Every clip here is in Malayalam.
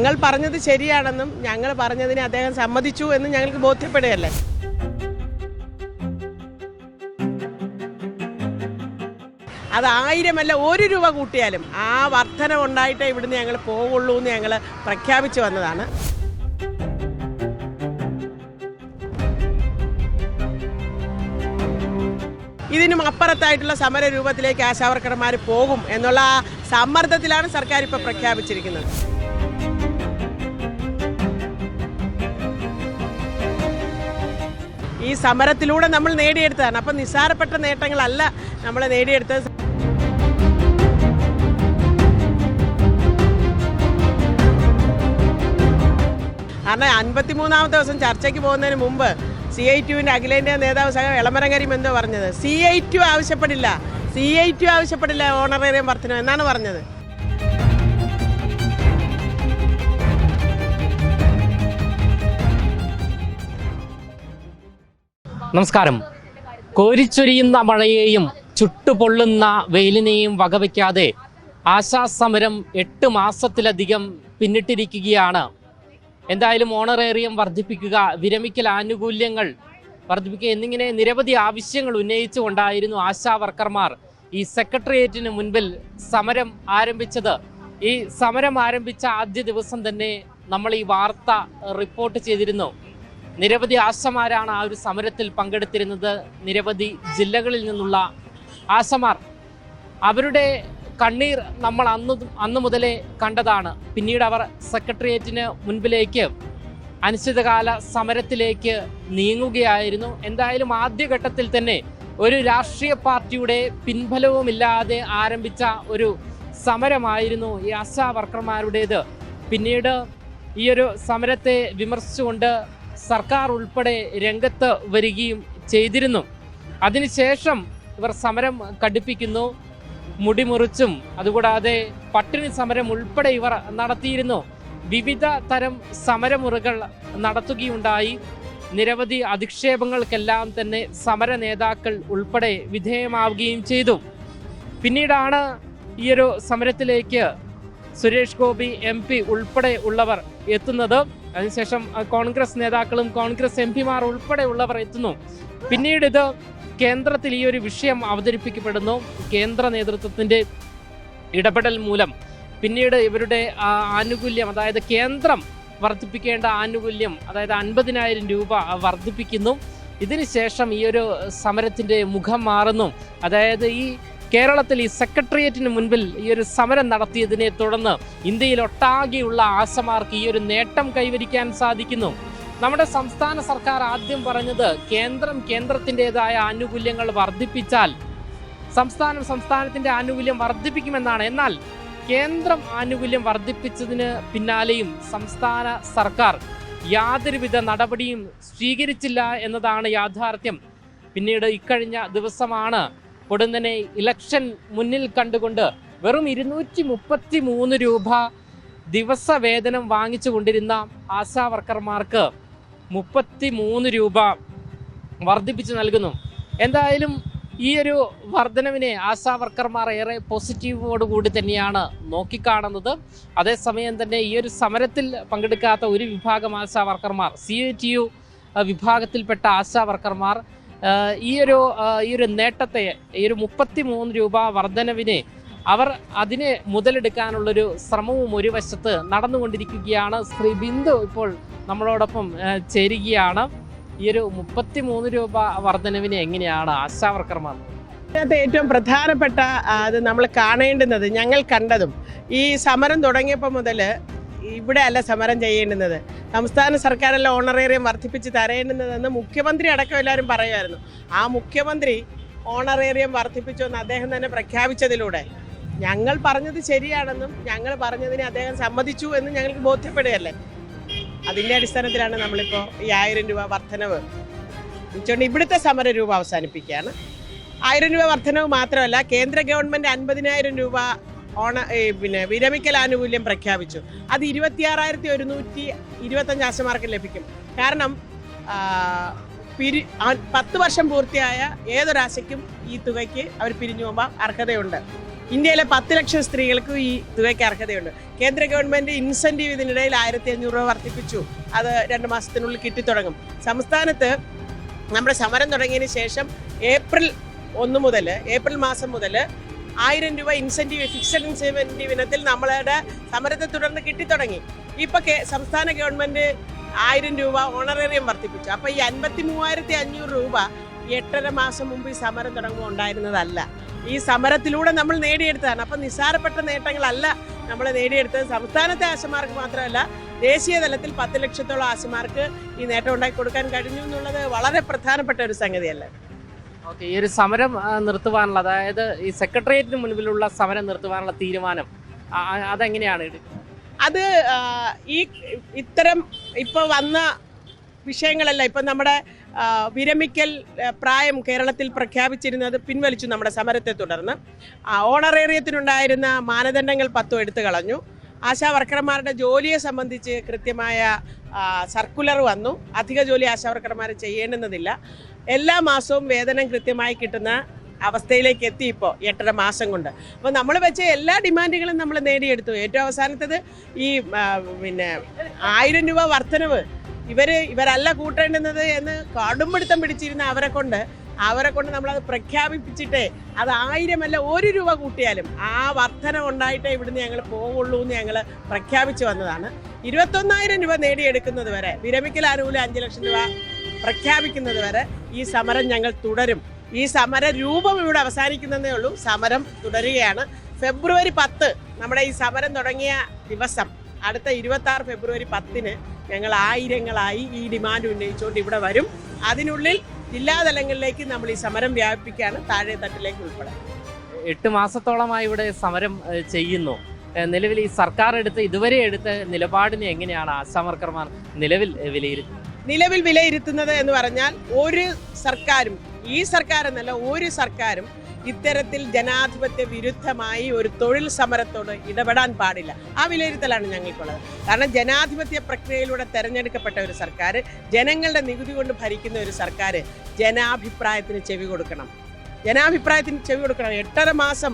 ഞങ്ങൾ പറഞ്ഞത് ശരിയാണെന്നും ഞങ്ങൾ പറഞ്ഞതിന് അദ്ദേഹം സമ്മതിച്ചു എന്ന് ഞങ്ങൾക്ക് ബോധ്യപ്പെടുകയല്ലേ? അത് ആയിരമല്ല ഒരു രൂപ കൂട്ടിയാലും ആ വർധന ഉണ്ടായിട്ടേ ഇവിടുന്ന് ഞങ്ങൾ പോവുള്ളൂ എന്ന് ഞങ്ങൾ പ്രഖ്യാപിച്ചു വന്നതാണ്. ഇതിനും അപ്പുറത്തായിട്ടുള്ള സമര രൂപത്തിലേക്ക് ആശാവർക്കർമാർ പോകും എന്നുള്ള ആ സമ്മർദ്ദത്തിലാണ് സർക്കാർ ഇപ്പോൾ പ്രഖ്യാപിച്ചിരിക്കുന്നത്. ഈ സമരത്തിലൂടെ നമ്മൾ നേടിയെടുത്തതാണ്. അപ്പം നിസ്സാരപ്പെട്ട നേട്ടങ്ങളല്ല നമ്മൾ നേടിയെടുത്തത്. കാരണം അൻപത്തിമൂന്നാമത്തെ ദിവസം ചർച്ചയ്ക്ക് പോകുന്നതിന് മുമ്പ് സി ഐ ടുവിന്റെ അഖിലേന്ത്യാ നേതാവ് സഹ എളമരങ്കരിയും എന്തോ പറഞ്ഞത്. സി ഐ ടു ആവശ്യപ്പെടില്ല. സി ഐ ടു ആവശ്യപ്പെടില്ല ഓണറേറിയം വർധനം എന്നാണ് പറഞ്ഞത്. നമസ്കാരം. കോരിച്ചൊരിയുന്ന മഴയെയും ചുട്ടുപൊള്ളുന്ന വെയിലിനെയും വകവയ്ക്കാതെ ആശാസമരം എട്ട് മാസത്തിലധികം പിന്നിട്ടിരിക്കുകയാണ്. എന്തായാലും ഓണറേറിയം വർദ്ധിപ്പിക്കുക വിരമിക്കൽ ആനുകൂല്യങ്ങൾ വർദ്ധിപ്പിക്കുക എന്നിങ്ങനെ നിരവധി ആവശ്യങ്ങൾ ഉന്നയിച്ചുകൊണ്ടായിരുന്നു ആശാ വർക്കർമാർ ഈ സെക്രട്ടേറിയറ്റിന് മുൻപിൽ സമരം ആരംഭിച്ചത്. ഈ സമരം ആരംഭിച്ച ആദ്യ ദിവസം തന്നെ നമ്മൾ ഈ വാർത്ത റിപ്പോർട്ട് ചെയ്തിരുന്നു. നിരവധി ആശമാരാണ് ആ ഒരു സമരത്തിൽ പങ്കെടുത്തിരുന്നത്. നിരവധി ജില്ലകളിൽ നിന്നുള്ള ആശമാർ അവരുടെ കണ്ണീർ നമ്മൾ അന്ന് അന്ന് മുതലേ കണ്ടതാണ്. പിന്നീട് അവർ സെക്രട്ടേറിയറ്റിന് മുൻപിലേക്ക് അനിശ്ചിതകാല സമരത്തിലേക്ക് നീങ്ങുകയായിരുന്നു. എന്തായാലും ആദ്യഘട്ടത്തിൽ തന്നെ ഒരു രാഷ്ട്രീയ പാർട്ടിയുടെ പിൻബലവുമില്ലാതെ ആരംഭിച്ച ഒരു സമരമായിരുന്നു ഈ ആശാ വർക്കർമാരുടേത്. പിന്നീട് ഈ ഒരു സമരത്തെ വിമർശിച്ചുകൊണ്ട് സർക്കാർ ഉൾപ്പെടെ രംഗത്ത് വരികയും ചെയ്തിരുന്നു. അതിനുശേഷം ഇവർ സമരം കടുപ്പിക്കുന്നു മുടിമുറിച്ചും അതുകൂടാതെ പട്ടിണി സമരം ഉൾപ്പെടെ ഇവർ നടത്തിയിരുന്നു. വിവിധ തരം സമരമുറകൾ നടത്തുകയുണ്ടായി. നിരവധി അധിക്ഷേപങ്ങൾക്കെല്ലാം തന്നെ സമര നേതാക്കൾ ഉൾപ്പെടെ വിധേയമാവുകയും ചെയ്തു. പിന്നീടാണ് ഈ ഒരു സമരത്തിലേക്ക് സുരേഷ് ഗോപി എം ഉൾപ്പെടെ ഉള്ളവർ എത്തുന്നത്. അതിനുശേഷം കോൺഗ്രസ് നേതാക്കളും കോൺഗ്രസ് എം പിമാർ ഉൾപ്പെടെയുള്ളവർ എത്തുന്നു. പിന്നീട് ഇത് കേന്ദ്രത്തിൽ ഈ ഒരു വിഷയം അവതരിപ്പിക്കപ്പെടുന്നു. കേന്ദ്ര നേതൃത്വത്തിന്റെ ഇടപെടൽ മൂലം. പിന്നീട് ഇവരുടെ ആനുകൂല്യം അതായത് കേന്ദ്രം വർദ്ധിപ്പിക്കേണ്ട ആനുകൂല്യം അതായത് അൻപതിനായിരം രൂപ വർദ്ധിപ്പിക്കുന്നു. ഇതിനുശേഷം ഈ ഒരു സമരത്തിന്റെ മുഖം മാറുന്നു. അതായത് ഈ കേരളത്തിൽ ഈ സെക്രട്ടേറിയറ്റിന് മുൻപിൽ ഈ ഒരു സമരം നടത്തിയതിനെ തുടർന്ന് ഇന്ത്യയിൽ ഒട്ടാകെയുള്ള ആശമാർക്ക് ഈ ഒരു നേട്ടം കൈവരിക്കാൻ സാധിക്കുന്നു. നമ്മുടെ സംസ്ഥാന സർക്കാർ ആദ്യം പറഞ്ഞത് കേന്ദ്രം കേന്ദ്രത്തിന്റെതായ ആനുകൂല്യങ്ങൾ വർദ്ധിപ്പിച്ചാൽ സംസ്ഥാനം സംസ്ഥാനത്തിന്റെ ആനുകൂല്യം വർദ്ധിപ്പിക്കുമെന്നാണ്. എന്നാൽ കേന്ദ്രം ആനുകൂല്യം വർദ്ധിപ്പിച്ചതിന് പിന്നാലെയും സംസ്ഥാന സർക്കാർ യാതൊരുവിധ നടപടിയും സ്വീകരിച്ചില്ല എന്നതാണ് യാഥാർത്ഥ്യം. പിന്നീട് ഇക്കഴിഞ്ഞ ദിവസമാണ് പൊടുന്നനെ ഇലക്ഷൻ മുന്നിൽ കണ്ടുകൊണ്ട് വെറും ഇരുന്നൂറ്റി മുപ്പത്തി മൂന്ന് രൂപ ദിവസ വേതനം വാങ്ങിച്ചു കൊണ്ടിരുന്ന ആശാ വർക്കർമാർക്ക് മുപ്പത്തി മൂന്ന് രൂപ വർദ്ധിപ്പിച്ചു നൽകുന്നു. എന്തായാലും ഈ ഒരു വർധനവിനെ ആശാ വർക്കർമാർ ഏറെ പോസിറ്റീവോടുകൂടി തന്നെയാണ് നോക്കിക്കാണുന്നത്. അതേസമയം തന്നെ ഈ ഒരു സമരത്തിൽ പങ്കെടുക്കാത്ത ഒരു വിഭാഗം ആശാ വർക്കർമാർ സി ടി യു വിഭാഗത്തിൽപ്പെട്ട ആശാ വർക്കർമാർ ഈ ഒരു ഈ ഒരു നേട്ടത്തെ ഈ ഒരു മുപ്പത്തി മൂന്ന് രൂപ വർധനവിനെ അവർ അതിനെ മുതലെടുക്കാനുള്ളൊരു ശ്രമവും ഒരു വശത്ത് നടന്നുകൊണ്ടിരിക്കുകയാണ്. ശ്രീ ബിന്ദു ഇപ്പോൾ നമ്മളോടൊപ്പം ചേരുകയാണ്. ഈ ഒരു മുപ്പത്തി മൂന്ന് രൂപ വർധനവിനെ എങ്ങനെയാണ് ആശാവർക്കർമാർ? ഇതിനകത്ത് ഏറ്റവും പ്രധാനപ്പെട്ട അത് നമ്മൾ കാണേണ്ടുന്നത് ഞങ്ങൾ കണ്ടതും. ഈ സമരം തുടങ്ങിയപ്പോൾ മുതൽ ഇവിടെ അല്ല സമരം ചെയ്യേണ്ടുന്നത്. സംസ്ഥാന സർക്കാരല്ല ഓണറേറിയം വർദ്ധിപ്പിച്ച് തരേണ്ടുന്നതെന്ന് മുഖ്യമന്ത്രി അടക്കം എല്ലാവരും പറയുമായിരുന്നു. ആ മുഖ്യമന്ത്രി ഓണറേറിയം വർദ്ധിപ്പിച്ചു എന്ന് അദ്ദേഹം തന്നെ പ്രഖ്യാപിച്ചതിലൂടെ. ഞങ്ങൾ പറഞ്ഞത് ശരിയാണെന്നും ഞങ്ങൾ പറഞ്ഞതിനെ അദ്ദേഹം സമ്മതിച്ചു എന്ന് ഞങ്ങൾക്ക് ബോധ്യപ്പെടുകയല്ലേ? അതിന്റെ അടിസ്ഥാനത്തിലാണ് നമ്മളിപ്പോൾ ഈ ആയിരം രൂപ വർധനവ്. വെച്ചുകൊണ്ട് ഇവിടുത്തെ സമര രൂപ അവസാനിപ്പിക്കുകയാണ്. ആയിരം രൂപ വർധനവ് മാത്രമല്ല കേന്ദ്ര ഗവൺമെന്റ് അൻപതിനായിരം രൂപ ഓണ പിന്നെ വിരമിക്കൽ ആനുകൂല്യം പ്രഖ്യാപിച്ചു. അത് ഇരുപത്തിയാറായിരത്തി ഒരുന്നൂറ്റി ഇരുപത്തഞ്ച് ആശമാർക്ക് ലഭിക്കും. കാരണം പിരി പത്ത് വർഷം പൂർത്തിയായ ഏതൊരാശയ്ക്കും ഈ തുകയ്ക്ക് അവർ പിരിഞ്ഞു പോകാൻ അർഹതയുണ്ട്. ഇന്ത്യയിലെ പത്ത് ലക്ഷം സ്ത്രീകൾക്കും ഈ തുകയ്ക്ക് അർഹതയുണ്ട്. കേന്ദ്ര ഗവൺമെന്റ് ഇൻസെന്റീവ് ഇതിനിടയിൽ ആയിരത്തി അഞ്ഞൂറ് രൂപ വർദ്ധിപ്പിച്ചു. അത് രണ്ട് മാസത്തിനുള്ളിൽ കിട്ടിത്തുടങ്ങും സംസ്ഥാനത്ത് നമ്മുടെ സമരം തുടങ്ങിയതിന് ശേഷം ഏപ്രിൽ ഒന്ന് മുതൽ ഏപ്രിൽ മാസം മുതൽ ആയിരം രൂപ ഇൻസെന്റീവ് ഫിക്സഡ് ഇൻസെന്റീവ് ഇനത്തിൽ നമ്മളുടെ സമരത്തെ തുടർന്ന് കിട്ടിത്തുടങ്ങി. ഇപ്പോൾ സംസ്ഥാന ഗവൺമെന്റ് ആയിരം രൂപ ഓണറേറിയം വർദ്ധിപ്പിച്ചു. അപ്പോൾ ഈ അൻപത്തി മൂവായിരത്തി അഞ്ഞൂറ് രൂപ എട്ടര മാസം മുമ്പ് ഈ സമരം തുടങ്ങുമ്പോൾ ഉണ്ടായിരുന്നതല്ല. ഈ സമരത്തിലൂടെ നമ്മൾ നേടിയെടുത്തതാണ്. അപ്പം നിസ്സാരപ്പെട്ട നേട്ടങ്ങളല്ല നമ്മൾ നേടിയെടുത്തത്. സംസ്ഥാനത്തെ ആശമാർക്ക് മാത്രമല്ല ദേശീയ തലത്തിൽ പത്ത് ലക്ഷത്തോളം ആശമാർക്ക് ഈ നേട്ടം ഉണ്ടാക്കി കൊടുക്കാൻ കഴിഞ്ഞു എന്നുള്ളത് വളരെ പ്രധാനപ്പെട്ട ഒരു സംഗതിയല്ലേ? ഓക്കെ ഈ ഒരു സമരം നിർത്തുവാനുള്ള അതായത് ഈ സെക്രട്ടേറിയറ്റിന് മുൻപിലുള്ള സമരം നിർത്തുവാനുള്ള തീരുമാനം അതെങ്ങനെയാണ്? അത് ഈ ഇത്തരം ഇപ്പോൾ വന്ന വിഷയങ്ങളല്ല ഇപ്പം നമ്മുടെ വിരമിക്കൽ പ്രായം കേരളത്തിൽ പ്രഖ്യാപിച്ചിരുന്നത് പിൻവലിച്ചു നമ്മുടെ സമരത്തെ തുടർന്ന്. ഓണറേറിയത്തിനുണ്ടായിരുന്ന മാനദണ്ഡങ്ങൾ പത്തും എടുത്തു കളഞ്ഞു. ആശാ വർക്കർമാരുടെ ജോലിയെ സംബന്ധിച്ച് കൃത്യമായ സർക്കുലർ വന്നു. അധിക ജോലി ആശാ വർക്കർമാർ ചെയ്യേണ്ടുന്നതില്ല. എല്ലാ മാസവും വേതനം കൃത്യമായി കിട്ടുന്ന അവസ്ഥയിലേക്ക് എത്തി ഇപ്പോൾ എട്ടര മാസം കൊണ്ട്. അപ്പോൾ നമ്മൾ വെച്ച എല്ലാ ഡിമാൻഡുകളും നമ്മൾ നേടിയെടുത്തു. ഏറ്റവും അവസാനത്തത് ഈ പിന്നെ ആയിരം രൂപ വർധനവ്. ഇവർ ഇവരല്ല കൂട്ടേണ്ടുന്നത് എന്ന് കടുംപിടുത്തം പിടിച്ചിരുന്ന അവരെ കൊണ്ട് അവരെ കൊണ്ട് അത് പ്രഖ്യാപിപ്പിച്ചിട്ടേ അത് ആയിരമല്ല ഒരു രൂപ കൂട്ടിയാലും ആ വർധന ഉണ്ടായിട്ടേ ഇവിടുന്ന് ഞങ്ങൾ പോവുള്ളൂ എന്ന് ഞങ്ങൾ പ്രഖ്യാപിച്ചു വന്നതാണ്. ഇരുപത്തൊന്നായിരം രൂപ നേടിയെടുക്കുന്നത് വരെ വിരമിക്കൽ ആനുകൂല്യം അഞ്ച് ലക്ഷം രൂപ പ്രഖ്യാപിക്കുന്നത് വരെ ഈ സമരം ഞങ്ങൾ തുടരും. ഈ സമര രൂപം ഇവിടെ അവസാനിക്കുന്നതേ ഉള്ളൂ. സമരം തുടരുകയാണ്. ഫെബ്രുവരി പത്ത് നമ്മുടെ ഈ സമരം തുടങ്ങിയ ദിവസം അടുത്ത ഇരുപത്തി ഫെബ്രുവരി പത്തിന് ഞങ്ങൾ ആയിരങ്ങളായി ഈ ഡിമാൻഡ് ഉന്നയിച്ചുകൊണ്ട് ഇവിടെ വരും. അതിനുള്ളിൽ ജില്ലാതലങ്ങളിലേക്ക് നമ്മൾ ഈ സമരം വ്യാപിപ്പിക്കുകയാണ് താഴെ തട്ടിലേക്ക് ഉൾപ്പെടെ. എട്ട് മാസത്തോളമായി ഇവിടെ സമരം ചെയ്യുന്നു. നിലവിൽ ഈ സർക്കാർ എടുത്ത് ഇതുവരെ എടുത്ത നിലപാടിനെ എങ്ങനെയാണ് ആശാവർക്കർമാർ നിലവിൽ വിലയിരുത്തുന്നത്? നിലവിൽ വിലയിരുത്തുന്നത് എന്ന് പറഞ്ഞാൽ ഒരു സർക്കാരും ഈ സർക്കാർ എന്നല്ല ഒരു സർക്കാരും ഇത്തരത്തിൽ ജനാധിപത്യ വിരുദ്ധമായി ഒരു തൊഴിൽ സമരത്തോട് ഇടപെടാൻ പാടില്ല. ആ വിലയിരുത്തലാണ് ഞങ്ങൾക്കുള്ളത്. കാരണം ജനാധിപത്യ പ്രക്രിയയിലൂടെ തെരഞ്ഞെടുക്കപ്പെട്ട ഒരു സർക്കാർ ജനങ്ങളുടെ നികുതി കൊണ്ട് ഭരിക്കുന്ന ഒരു സർക്കാർ ജനാഭിപ്രായത്തിന് ചെവി കൊടുക്കണം. ജനാഭിപ്രായത്തിന് ചെവി കൊടുക്കണം. എട്ടര മാസം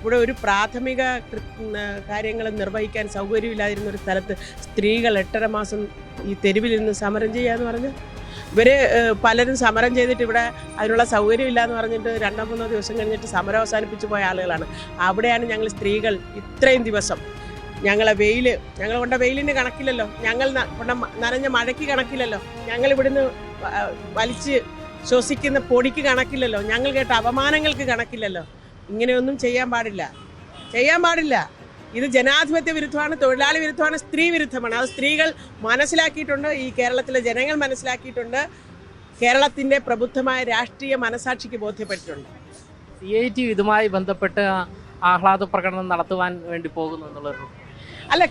ഇവിടെ ഒരു പ്രാഥമിക കാര്യങ്ങൾ നിർവഹിക്കാൻ സൗകര്യമില്ലാതിരുന്ന ഒരു സ്ഥലത്ത് സ്ത്രീകൾ എട്ടര മാസം ഈ തെരുവിൽ നിന്ന് സമരം ചെയ്യാന്ന് എന്ന് ഇവർ ഏഹ്, പലരും സമരം ചെയ്തിട്ട് ഇവിടെ അതിനുള്ള സൗകര്യമില്ല എന്ന് പറഞ്ഞിട്ട് രണ്ടോ മൂന്നോ ദിവസം കഴിഞ്ഞിട്ട് സമരം അവസാനിപ്പിച്ചു പോയ ആളുകളാണ്. അവിടെയാണ് ഞങ്ങൾ സ്ത്രീകൾ ഇത്രയും ദിവസം. ഞങ്ങളെ വെയിൽ ഞങ്ങൾ കൊണ്ട വെയിലിന് കണക്കില്ലല്ലോ. ഞങ്ങൾ കൊണ്ട നനഞ്ഞ മഴയ്ക്ക് കണക്കില്ലല്ലോ. ഞങ്ങൾ ഇവിടുന്ന് വലിച്ച് ശ്വസിക്കുന്ന പൊടിക്ക് കണക്കില്ലല്ലോ. ഞങ്ങൾ കേട്ട അപമാനങ്ങൾക്ക് കണക്കില്ലല്ലോ. ഇങ്ങനെയൊന്നും ചെയ്യാൻ പാടില്ല. ചെയ്യാൻ പാടില്ല. ഇത് ജനാധിപത്യ വിരുദ്ധമാണ് തൊഴിലാളി വിരുദ്ധമാണ് സ്ത്രീ വിരുദ്ധമാണ്. അത് സ്ത്രീകൾ മനസ്സിലാക്കിയിട്ടുണ്ട് ഈ കേരളത്തിലെ ജനങ്ങൾ മനസ്സിലാക്കിയിട്ടുണ്ട്. കേരളത്തിന്റെ പ്രബുദ്ധമായ രാഷ്ട്രീയ മനസാക്ഷിക്ക് ബോധ്യപ്പെട്ടിട്ടുണ്ട്. സി ഐ ടി ഇതുമായി ബന്ധപ്പെട്ട് ആഹ്ലാദ പ്രകടനം നടത്തുവാൻ വേണ്ടി പോകുന്നു എന്നുള്ളത്. അല്ല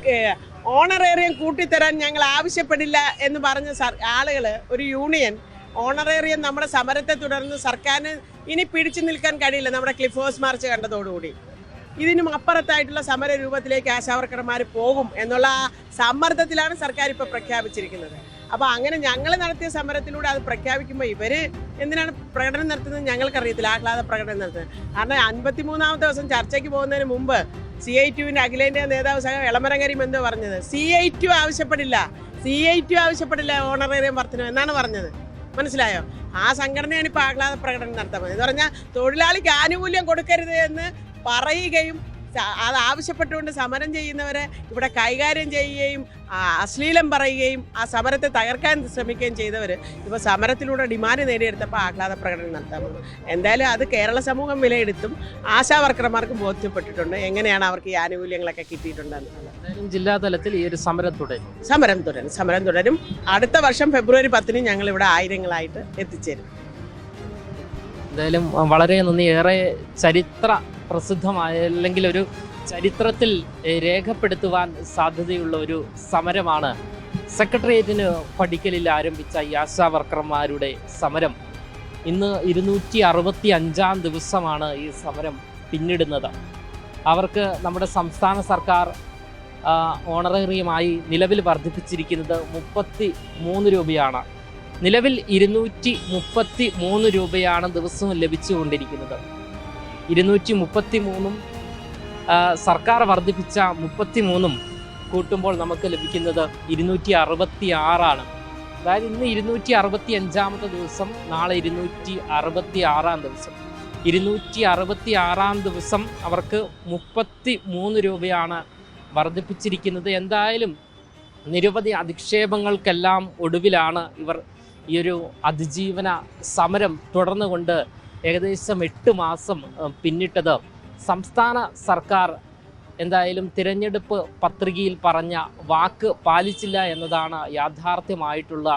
ഓണറേറിയം കൂട്ടിത്തരാൻ ഞങ്ങൾ ആവശ്യപ്പെടില്ല എന്ന് പറഞ്ഞ സർ ആളുകൾ ഒരു യൂണിയൻ ഓണറേറിയം നമ്മുടെ സമരത്തെ തുടർന്ന് സർക്കാരിന് ഇനി പിടിച്ചു നിൽക്കാൻ കഴിയില്ല. നമ്മുടെ ക്ലിഫ് ഹൗസ് മാർച്ച് കണ്ടതോടുകൂടി. ഇതിനും അപ്പുറത്തായിട്ടുള്ള സമര രൂപത്തിലേക്ക് ആശാവർക്കർമാർ പോകും എന്നുള്ള സമ്മർദ്ദത്തിലാണ് സർക്കാർ ഇപ്പോൾ പ്രഖ്യാപിച്ചിരിക്കുന്നത്. അപ്പോൾ അങ്ങനെ ഞങ്ങൾ നടത്തിയ സമരത്തിലൂടെ അത് പ്രഖ്യാപിക്കുമ്പോൾ ഇവർ എന്തിനാണ് പ്രകടനം നടത്തുന്നത് ഞങ്ങൾക്കറിയത്തില്ല ആഹ്ലാദ പ്രകടനം നടത്തുന്നത്. കാരണം അൻപത്തി മൂന്നാമത്തെ ദിവസം ചർച്ചയ്ക്ക് പോകുന്നതിന് മുമ്പ് സി ഐ ടുവിന്റെ അഖിലേന്ത്യാ നേതാവ് സഹ എളമരങ്കരിയും എന്തോ പറഞ്ഞത്. സി ഐ ടു ആവശ്യപ്പെടില്ല സി ഐ ടു ആവശ്യപ്പെടില്ല ഓണറേറിയം വർധനം എന്നാണ് പറഞ്ഞത്. മനസ്സിലായോ? ആ സംഘടനയാണ് ഇപ്പോൾ ആഹ്ലാദ പ്രകടനം നടത്താൻ എന്ന് പറഞ്ഞാൽ തൊഴിലാളിക്ക് ആനുകൂല്യം കൊടുക്കരുത് എന്ന് പറയുകയും അത് ആവശ്യപ്പെട്ടുകൊണ്ട് സമരം ചെയ്യുന്നവരെ ഇവിടെ കൈകാര്യം ചെയ്യുകയും അശ്ലീലം പറയുകയും ആ സമരത്തെ തകർക്കാൻ ശ്രമിക്കുകയും ചെയ്തവർ ഇപ്പോൾ സമരത്തിലൂടെ ഡിമാൻഡ് നേടിയെടുത്തപ്പോൾ ആഹ്ലാദ പ്രകടനം നടത്താൻ എന്തായാലും അത് കേരള സമൂഹം വിലയിരുത്തും. ആശാ വർക്കർമാർക്ക് ബോധ്യപ്പെട്ടിട്ടുണ്ട്. എങ്ങനെയാണ് അവർക്ക് ഈ ആനുകൂല്യങ്ങളൊക്കെ കിട്ടിയിട്ടുണ്ടെന്നുള്ളത് എന്തായാലും ജില്ലാ തലത്തിൽ ഈ ഒരു സമരം തുടരും. സമരം തുടരും. സമരം തുടരും. അടുത്ത വർഷം ഫെബ്രുവരി പത്തിന് ഞങ്ങൾ ഇവിടെ ആയിരങ്ങളായിട്ട് എത്തിച്ചേരും. എന്തായാലും വളരെ നന്ദി. ഏറെ ചരിത്ര പ്രസിദ്ധമായ അല്ലെങ്കിൽ ഒരു ചരിത്രത്തിൽ രേഖപ്പെടുത്തുവാൻ സാധ്യതയുള്ള ഒരു സമരമാണ്. സെക്രട്ടേറിയറ്റിന് പടിക്കലിൽ ആരംഭിച്ച ഈ ആശാ വർക്കർമാരുടെ സമരം. ഇന്ന് ഇരുന്നൂറ്റി അറുപത്തി അഞ്ചാം ദിവസമാണ് ഈ സമരം പിന്നിടുന്നത്. അവർക്ക് നമ്മുടെ സംസ്ഥാന സർക്കാർ ഓണറേറിയമായി നിലവിൽ വർദ്ധിപ്പിച്ചിരിക്കുന്നത് മുപ്പത്തി മൂന്ന് രൂപയാണ്. നിലവിൽ ഇരുന്നൂറ്റി മുപ്പത്തി മൂന്ന് രൂപയാണ് ദിവസവും ലഭിച്ചുകൊണ്ടിരിക്കുന്നത്. ഇരുന്നൂറ്റി മുപ്പത്തി മൂന്നും സർക്കാർ വർദ്ധിപ്പിച്ച മുപ്പത്തി മൂന്നും കൂട്ടുമ്പോൾ നമുക്ക് ലഭിക്കുന്നത് ഇരുന്നൂറ്റി അറുപത്തി ആറാണ് അതായത് ഇന്ന് ഇരുന്നൂറ്റി അറുപത്തി അഞ്ചാമത്തെ ദിവസം നാളെ ഇരുന്നൂറ്റി അറുപത്തി ആറാം ദിവസം. ഇരുന്നൂറ്റി അറുപത്തി ആറാം ദിവസം അവർക്ക് മുപ്പത്തി മൂന്ന് രൂപയാണ് വർദ്ധിപ്പിച്ചിരിക്കുന്നത്. എന്തായാലും നിരവധി അധിക്ഷേപങ്ങൾക്കെല്ലാം ഒടുവിലാണ് ഇവർ ഈ ഒരു അതിജീവന സമരം തുടർന്നുകൊണ്ട് ഏകദേശം എട്ട് മാസം പിന്നിട്ടത് സംസ്ഥാന സർക്കാർ എന്തായാലും തിരഞ്ഞെടുപ്പ് പത്രികയിൽ പറഞ്ഞ വാക്ക് പാലിച്ചില്ല എന്നതാണ് യാഥാർത്ഥ്യമായിട്ടുള്ള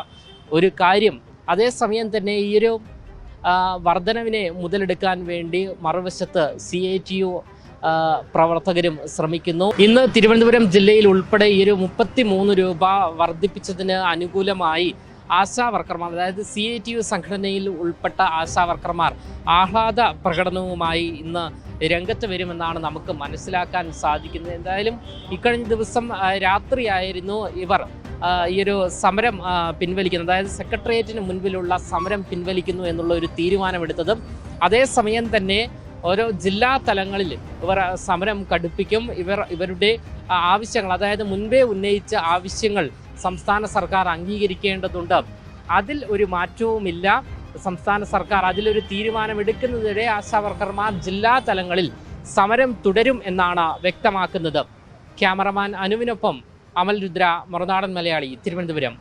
ഒരു കാര്യം. അതേസമയം തന്നെ ഈ ഒരു വർധനവിനെ മുതലെടുക്കാൻ വേണ്ടി മറുവശത്ത് സി ഐ ടി യു പ്രവർത്തകരും ശ്രമിക്കുന്നു. ഇന്ന് തിരുവനന്തപുരം ജില്ലയിൽ ഉൾപ്പെടെ ഈ ഒരു മുപ്പത്തി മൂന്ന് രൂപ വർദ്ധിപ്പിച്ചതിന് അനുകൂലമായി ആശാ വർക്കർമാർ അതായത് സി ഐ ടി യു സംഘടനയിൽ ഉൾപ്പെട്ട ആശാ വർക്കർമാർ ആഹ്ലാദ പ്രകടനവുമായി ഇന്ന് രംഗത്ത് വരുമെന്നാണ് നമുക്ക് മനസ്സിലാക്കാൻ സാധിക്കുന്നത്. എന്തായാലും ഇക്കഴിഞ്ഞ ദിവസം രാത്രിയായിരുന്നു ഇവർ ഈ ഒരു സമരം പിൻവലിക്കുന്നത്. അതായത് സെക്രട്ടേറിയറ്റിന് മുൻപിലുള്ള സമരം പിൻവലിക്കുന്നു എന്നുള്ള ഒരു തീരുമാനമെടുത്തതും അതേസമയം തന്നെ ഓരോ ജില്ലാ തലങ്ങളിൽ ഇവർ സമരം കടുപ്പിക്കും. ഇവർ ഇവരുടെ ആവശ്യങ്ങൾ അതായത് മുൻപേ ഉന്നയിച്ച ആവശ്യങ്ങൾ സംസ്ഥാന സർക്കാർ അംഗീകരിക്കേണ്ടതുണ്ട്. അതിൽ ഒരു മാറ്റവുമില്ല. സംസ്ഥാന സർക്കാർ അതിലൊരു തീരുമാനം എടുക്കുന്നതിനിടെ ആശാവർക്കർമാർ ജില്ലാ തലങ്ങളിൽ സമരം തുടരും എന്നാണ് വ്യക്തമാക്കുന്നത്. ക്യാമറമാൻ അനുവിനൊപ്പം അമൽ രുദ്ര മറുനാടൻ മലയാളി തിരുവനന്തപുരം.